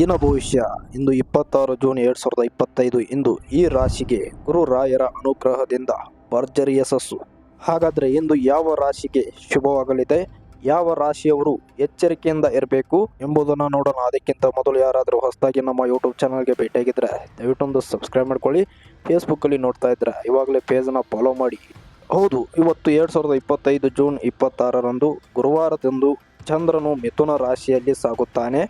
ದಿನ ಭವಿಷ್ಯ ಇಂದು ಇಪ್ಪತ್ತಾರು ಜೂನ್ ಎರಡು ಸಾವಿರದ ಇಪ್ಪತ್ತೈದು ಇಂದು ಈ ರಾಶಿಗೆ ಗುರು ರಾಯರ ಅನುಗ್ರಹದಿಂದ ಭರ್ಜರಿ ಯಶಸ್ಸು ಹಾಗಾದರೆ ಇಂದು ಯಾವ ರಾಶಿಗೆ ಶುಭವಾಗಲಿದೆ? ಯಾವ ರಾಶಿಯವರು ಎಚ್ಚರಿಕೆಯಿಂದ ಇರಬೇಕು ಎಂಬುದನ್ನು ನೋಡೋಣ. ಅದಕ್ಕಿಂತ ಮೊದಲು ಯಾರಾದರೂ ಹೊಸದಾಗಿ ನಮ್ಮ ಯೂಟ್ಯೂಬ್ ಚಾನಲ್ಗೆ ಭೇಟಿಯಾಗಿದ್ದರೆ ದಯವಿಟ್ಟೊಂದು ಸಬ್ಸ್ಕ್ರೈಬ್ ಮಾಡ್ಕೊಳ್ಳಿ. ಫೇಸ್ಬುಕ್ಕಲ್ಲಿ ನೋಡ್ತಾ ಇದ್ದರೆ ಇವಾಗಲೇ ಪೇಜನ್ನು ಫಾಲೋ ಮಾಡಿ. ಹೌದು, ಇವತ್ತು ಎರಡು ಸಾವಿರದ ಇಪ್ಪತ್ತೈದು ಜೂನ್ ಇಪ್ಪತ್ತಾರರಂದು ಗುರುವಾರದಂದು ಚಂದ್ರನು ಮಿಥುನ ರಾಶಿಯಲ್ಲಿ ಸಾಗುತ್ತಾನೆ.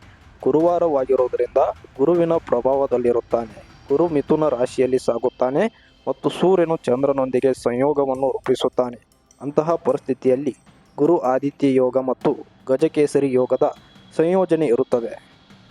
ಗುರುವಾರವಾಗಿರುವುದರಿಂದ ಗುರುವಿನ ಪ್ರಭಾವದಲ್ಲಿರುತ್ತಾನೆ. ಗುರು ಮಿಥುನ ರಾಶಿಯಲ್ಲಿ ಸಾಗುತ್ತಾನೆ ಮತ್ತು ಸೂರ್ಯನು ಚಂದ್ರನೊಂದಿಗೆ ಸಂಯೋಗವನ್ನು ರೂಪಿಸುತ್ತಾನೆ. ಅಂತಹ ಪರಿಸ್ಥಿತಿಯಲ್ಲಿ ಗುರು ಆದಿತ್ಯ ಯೋಗ ಮತ್ತು ಗಜಕೇಸರಿ ಯೋಗದ ಸಂಯೋಜನೆ ಇರುತ್ತದೆ.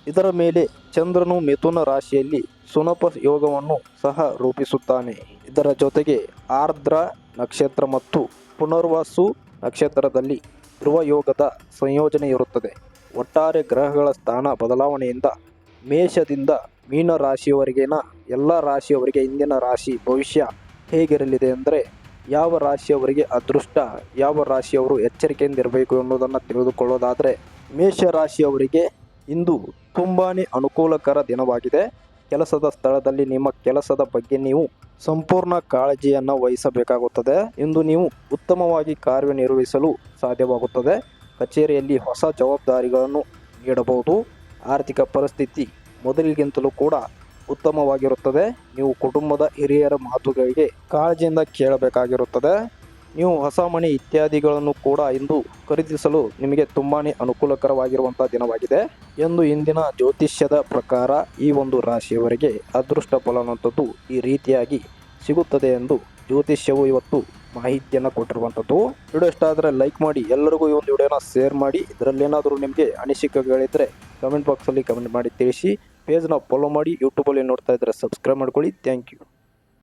ಇದರ ಮೇಲೆ ಚಂದ್ರನು ಮಿಥುನ ರಾಶಿಯಲ್ಲಿ ಸುನಪ ಯೋಗವನ್ನು ಸಹ ರೂಪಿಸುತ್ತಾನೆ. ಇದರ ಜೊತೆಗೆ ಆರ್ದ್ರ ನಕ್ಷತ್ರ ಮತ್ತು ಪುನರ್ವಾಸು ನಕ್ಷತ್ರದಲ್ಲಿ ಧ್ರುವ ಯೋಗದ ಸಂಯೋಜನೆ ಇರುತ್ತದೆ. ಒಟ್ಟಾರೆ ಗ್ರಹಗಳ ಸ್ಥಾನ ಬದಲಾವಣೆಯಿಂದ ಮೇಷದಿಂದ ಮೀನ ರಾಶಿಯವರೆಗಿನ, ಎಲ್ಲ ರಾಶಿಯವರಿಗೆ ಇಂದಿನ ರಾಶಿ ಭವಿಷ್ಯ ಹೇಗಿರಲಿದೆ ಅಂದರೆ ಯಾವ ರಾಶಿಯವರಿಗೆ ಅದೃಷ್ಟ, ಯಾವ ರಾಶಿಯವರು ಎಚ್ಚರಿಕೆಯಿಂದ ಇರಬೇಕು ಎನ್ನುವುದನ್ನು ತಿಳಿದುಕೊಳ್ಳೋದಾದರೆ ಮೇಷ ರಾಶಿಯವರಿಗೆ ಇಂದು ತುಂಬಾ ಅನುಕೂಲಕರ ದಿನವಾಗಿದೆ. ಕೆಲಸದ ಸ್ಥಳದಲ್ಲಿ ನಿಮ್ಮ ಕೆಲಸದ ಬಗ್ಗೆ ನೀವು ಸಂಪೂರ್ಣ ಕಾಳಜಿಯನ್ನು ವಹಿಸಬೇಕಾಗುತ್ತದೆ. ಇಂದು ನೀವು ಉತ್ತಮವಾಗಿ ಕಾರ್ಯನಿರ್ವಹಿಸಲು ಸಾಧ್ಯವಾಗುತ್ತದೆ. ಕಚೇರಿಯಲ್ಲಿ ಹೊಸ ಜವಾಬ್ದಾರಿಗಳನ್ನು ನೀಡಬಹುದು. ಆರ್ಥಿಕ ಪರಿಸ್ಥಿತಿ ಮೊದಲಿಗಿಂತಲೂ ಕೂಡ ಉತ್ತಮವಾಗಿರುತ್ತದೆ. ನೀವು ಕುಟುಂಬದ ಹಿರಿಯರ ಮಾತುಗಳಿಗೆ ಕಾಳಜಿಯಿಂದ ಕೇಳಬೇಕಾಗಿರುತ್ತದೆ. ನೀವು ಹೊಸ ಮನೆ ಇತ್ಯಾದಿಗಳನ್ನು ಕೂಡ ಇಂದು ಖರೀದಿಸಲು ನಿಮಗೆ ತುಂಬಾ ಅನುಕೂಲಕರವಾಗಿರುವಂಥ ದಿನವಾಗಿದೆ. ಎಂದು ಇಂದಿನ ಜ್ಯೋತಿಷ್ಯದ ಪ್ರಕಾರ ಈ ಒಂದು ರಾಶಿಯವರಿಗೆ ಅದೃಷ್ಟ ಫಲ ಅನ್ನುವಂಥದ್ದು ಈ ರೀತಿಯಾಗಿ ಸಿಗುತ್ತದೆ ಎಂದು ಜ್ಯೋತಿಷ್ಯವು ಇವತ್ತು ಮಾಹಿತಿಯನ್ನು ಕೊಟ್ಟಿರುವಂಥದ್ದು. ವಿಡಿಯೋ ಇಷ್ಟ ಆದರೆ ಲೈಕ್ ಮಾಡಿ, ಎಲ್ಲರಿಗೂ ಈ ಒಂದು ವಿಡಿಯೋನ ಶೇರ್ ಮಾಡಿ. ಇದರಲ್ಲೇನಾದರೂ ನಿಮಗೆ ಅನಿಸಿಕೆಗಳಿದ್ದರೆ ಕಮೆಂಟ್ ಬಾಕ್ಸಲ್ಲಿ ಕಮೆಂಟ್ ಮಾಡಿ ತಿಳಿಸಿ. ಪೇಜ್ನ ಫಾಲೋ ಮಾಡಿ ಯೂಟ್ಯೂಬಲ್ಲಿ ನೋಡ್ತಾ ಇದ್ದರೆ ಸಬ್ಸ್ಕ್ರೈಬ್ ಮಾಡ್ಕೊಳ್ಳಿ. Thank you